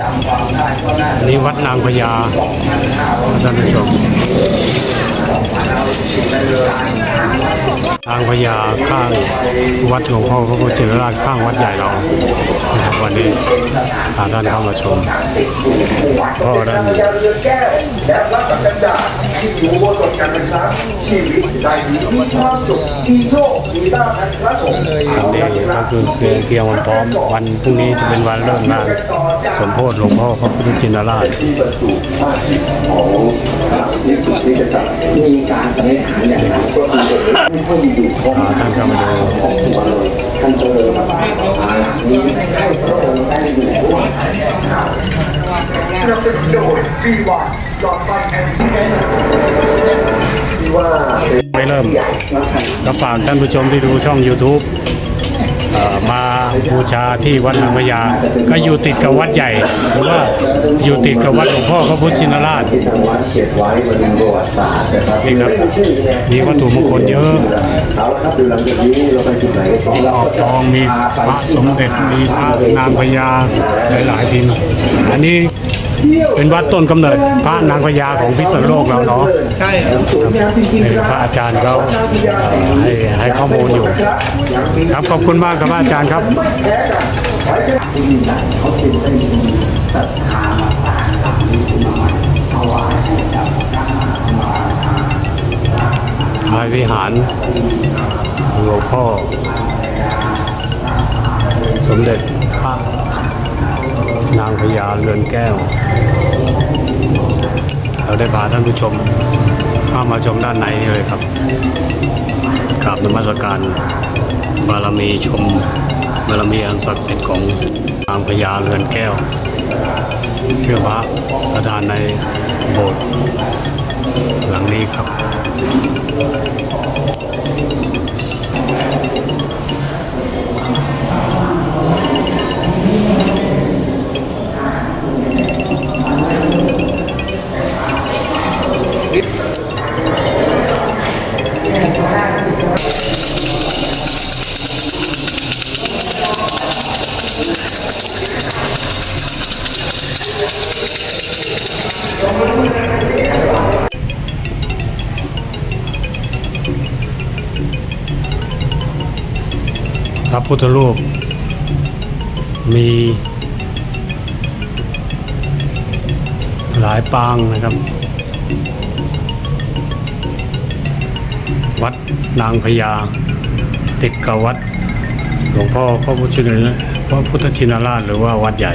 อันนี้วัดนางพญาท่านผู้ชมนางพญาข้างวัดหลวงพ่อพระพุทธเจ้าราชข้างวัดใหญ่เรา พาท่านเข้ามาชมพ่อด้านยาเรือนแก้วและวัดปัจจันดาที่อยู่บนตกกันเป็นครั้งชีวิตใจดีมีความสุขมีโชคมีลาภในพระสงฆ์วันนี้ก็คือเพียงเพียงวันพร้อม วันพรุ่งนี้จะเป็นวันเริ่มงาน สมโพธิหลวงพ่อพระพุทธชินราชที่บรรจุภาพของพระที่สุดที่จะตัดมีการบริหารอย่างนั้นก็คือ ไม่ค่อยมีอยู่ของพาท่านเข้ามาดูของตัวเลยท่านก็มาอานี้ให้พระองค์ได้อยู่ด้วยเราเป็นโดยที่ว่าจอดฟันแอนที่ว่าเป็นไม่เริ่มก็ฝากท่านผู้ชมที่ดูช่อง YouTube เอ่อ มาบูชาที่วัดนางพญาก็อยู่ติดกับวัดใหญ่หรือว่าอยู่ติดกับวัดหลวงพ่อพระพุทธชินราชนี่ครับมีวัตถุมงคลเยอะเอาละครับดูหลังจากนี้เราไปจุดไหนต่อมีเราขอบทองมีพระสมเด็จมีพระนางพญาหลายๆพิมพ์อันนี้ เป็นวัดต้นกำเนิดพระนางพญาของพิษณุโลกเราเนาะใช่ครับพระอาจารย์เขาให้ให้ข้อมูลอยู่ ครับขอบคุณมากครับอาจารย์ครับท้กันไว้เขาจึงได้มีศรัทธามาสร้างหลังนี้ขึ้นมาใหม่ถวายให้กับพระมหาพระวิหารหลวงพ่อสมเด็จพระ นางพญาเรือนแก้ว เราได้พาท่านผู้ชมเข้ามาชมด้านในเลยครับกราบนมัสการบารมีชมบารมีอันศักดิ์สิทธิ์ของนางพญาเรือนแก้ว เชื่อว่าประธานในโบสถ์หลังนี้ครับ พระพุทธรูป มีหลายปางนะครับ วัดนางพญา ติดกับวัด หลวงพ่อพระพุทธชินพระพุทธชินราชหรือว่าวัดใหญ่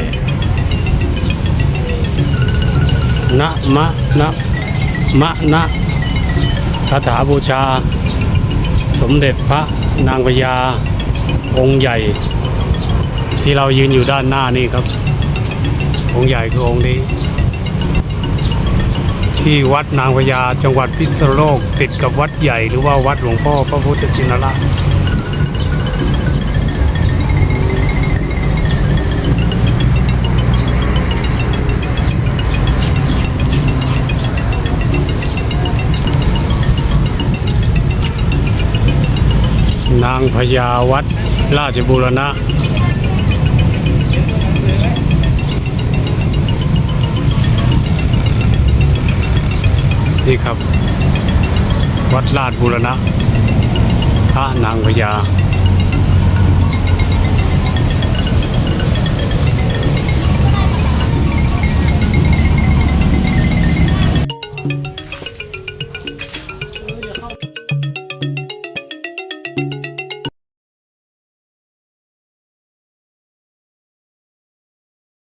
นะมะนะมะนะคาถาบูชา สมเด็จพระนางพญาองค์ใหญ่ ที่เรายืนอยู่ด้านหน้านี่ครับ องค์ใหญ่คือองค์นี้ ที่วัดนางพญาจังหวัดพิษณุโลกติดกับวัดใหญ่หรือว่าวัดหลวงพ่อพระพุทธชินราช นางพญาวัดราชบุรณะ นี่ครับ วัดลาดบุรณะ พระนางพญา